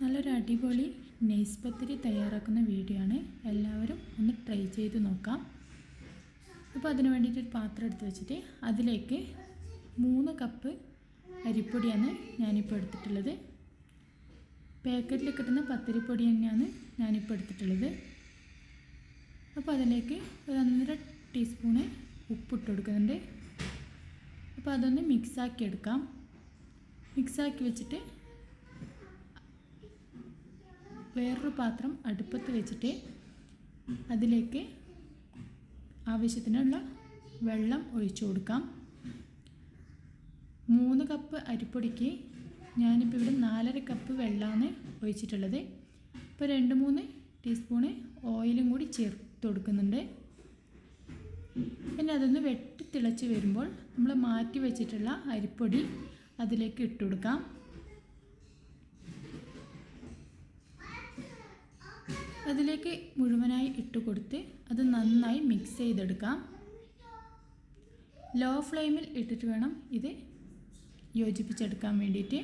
നല്ലൊരു അടിപൊളി നെയ്സ് പത്തിരി തയ്യാറാക്കുന്ന വീഡിയോ ആണ്. എല്ലാവരും ഒന്ന് ട്രൈ ചെയ്ത് നോക്കാം. അപ്പോൾ അതിന് വേണ്ടിയിട്ട് ഒരു പാത്രം എടുത്ത് വെച്ചിട്ട് അതിലേക്ക് മൂന്ന് കപ്പ് അരിപ്പൊടിയാണ് ഞാനിപ്പോൾ എടുത്തിട്ടുള്ളത്. പാക്കറ്റിൽ കിട്ടുന്ന പത്തിരിപ്പൊടി തന്നെയാണ് ഞാനിപ്പോൾ എടുത്തിട്ടുള്ളത്. അപ്പോൾ അതിലേക്ക് ഒരു ഒന്നര ടീസ്പൂണ് ഉപ്പിട്ട് കൊടുക്കുന്നുണ്ട്. അപ്പോൾ അതൊന്ന് മിക്സാക്കി എടുക്കാം. മിക്സാക്കി വെച്ചിട്ട് വേറൊരു പാത്രം അടുപ്പത്ത് വെച്ചിട്ട് അതിലേക്ക് ആവശ്യത്തിനുള്ള വെള്ളം ഒഴിച്ചു കൊടുക്കാം. മൂന്ന് കപ്പ് അരിപ്പൊടിക്ക് ഞാനിപ്പോൾ ഇവിടെ നാലര കപ്പ് വെള്ളമാണ് ഒഴിച്ചിട്ടുള്ളത്. ഇപ്പോൾ രണ്ട് മൂന്ന് ടീസ്പൂണ് ഓയിലും കൂടി ചേർത്ത് കൊടുക്കുന്നുണ്ട്. പിന്നെ അതൊന്ന് വെട്ടി തിളച്ച് വരുമ്പോൾ നമ്മൾ മാറ്റി വെച്ചിട്ടുള്ള അരിപ്പൊടി അതിലേക്ക് ഇട്ട് കൊടുക്കാം. അതിലേക്ക് മുഴുവനായി ഇട്ട് കൊടുത്ത് അത് നന്നായി മിക്സ് ചെയ്തെടുക്കാം. ലോ ഫ്ലെയിമിൽ ഇട്ടിട്ട് വേണം ഇത് യോജിപ്പിച്ചെടുക്കാൻ വേണ്ടിയിട്ട്.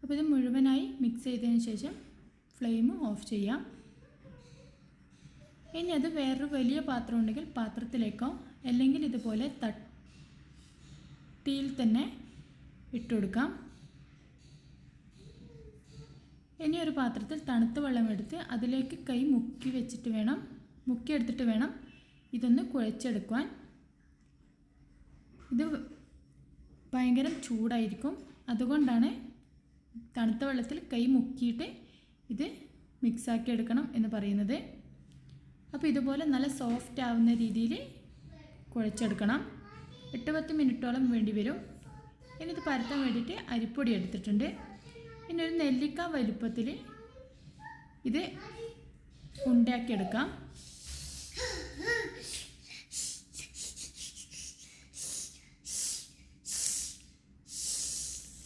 അപ്പോൾ ഇത് മുഴുവനായി മിക്സ് ചെയ്തതിന് ശേഷം ഫ്ലെയിം ഓഫ് ചെയ്യാം. ഇനി അത് വേറൊരു വലിയ പാത്രം ഉണ്ടെങ്കിൽ പാത്രത്തിലേക്കോ അല്ലെങ്കിൽ ഇതുപോലെ തട്ടിയിൽ തന്നെ ഇട്ടുകൊടുക്കാം. ഇനി ഒരു പാത്രത്തിൽ തണുത്ത വെള്ളം എടുത്ത് അതിലേക്ക് കൈ മുക്കി വെച്ചിട്ട് വേണം മുക്കി എടുത്തിട്ട് വേണം ഇതൊന്ന് കുഴച്ചെടുക്കുവാൻ. ഇത് ഭയങ്കര ചൂടായിരിക്കും. അതുകൊണ്ടാണ് തണുത്ത വെള്ളത്തിൽ കൈ മുക്കിയിട്ട് ഇത് മിക്സാക്കി എടുക്കണം എന്ന് പറയുന്നത്. അപ്പോൾ ഇതുപോലെ നല്ല സോഫ്റ്റ് ആവുന്ന രീതിയിൽ കുഴച്ചെടുക്കണം. എട്ട് പത്ത് മിനിറ്റോളം വേണ്ടി വരും. ഇനി ഇത് പരത്താൻ വേണ്ടിയിട്ട് അരിപ്പൊടി എടുത്തിട്ടുണ്ട്. പിന്നെ ഒരു നെല്ലിക്ക വലുപ്പത്തിൽ ഇത് ഉണ്ടാക്കിയെടുക്കാം.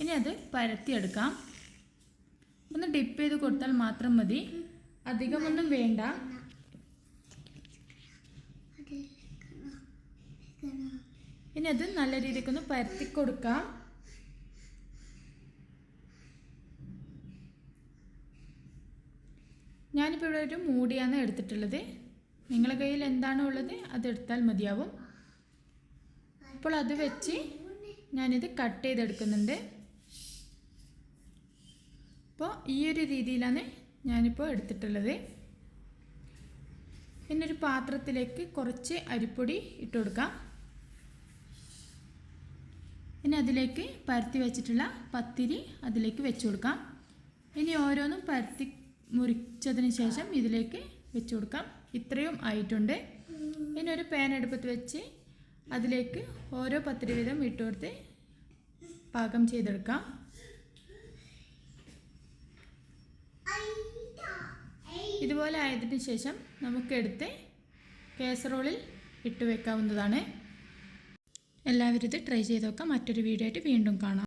ഇനി അത് പരത്തിയെടുക്കാം. ഒന്ന് ഡിപ്പ് ചെയ്ത് കൊടുത്താൽ മാത്രം മതി. അധികമൊന്നും വേണ്ട. ഇനി അത് നല്ല രീതിക്കൊന്ന് പരത്തി കൊടുക്കാം. ഞാനിപ്പോൾ ഇവിടെ ഒരു മൂടിയാണ് എടുത്തിട്ടുള്ളത്. നിങ്ങളുടെ കയ്യിൽ എന്താണോ ഉള്ളത് അതെടുത്താൽ മതിയാവും. അപ്പോൾ അത് വെച്ച് ഞാനിത് കട്ട് ചെയ്തെടുക്കുന്നുണ്ട്. അപ്പോൾ ഈ ഒരു രീതിയിലാണ് ഞാനിപ്പോൾ എടുത്തിട്ടുള്ളത്. പിന്നെ ഒരു പാത്രത്തിലേക്ക് കുറച്ച് അരിപ്പൊടി ഇട്ട് കൊടുക്കാം. ഇനി അതിലേക്ക് പരത്തി വെച്ചിട്ടുള്ള പത്തിരി അതിലേക്ക് വെച്ച് കൊടുക്കാം. ഇനി ഓരോന്നും പരത്തി മുറിച്ചതിന് ശേഷം ഇതിലേക്ക് വെച്ച് കൊടുക്കാം. ഇത്രയും ആയിട്ടുണ്ട്. ഇനി ഒരു പാൻ അടുപ്പത്ത് വെച്ച് അതിലേക്ക് ഓരോ പത്തിരി വീതം ഇട്ട് കൊടുത്ത് പാകം ചെയ്തെടുക്കാം. ഇതുപോലെ ആയതിന് ശേഷം നമുക്കെടുത്ത് കേസറോളിൽ ഇട്ട് വെക്കാവുന്നതാണ്. എല്ലാവരും ഇത് ട്രൈ ചെയ്ത് നോക്കാം. മറ്റൊരു വീഡിയോ ആയിട്ട് വീണ്ടും കാണാം.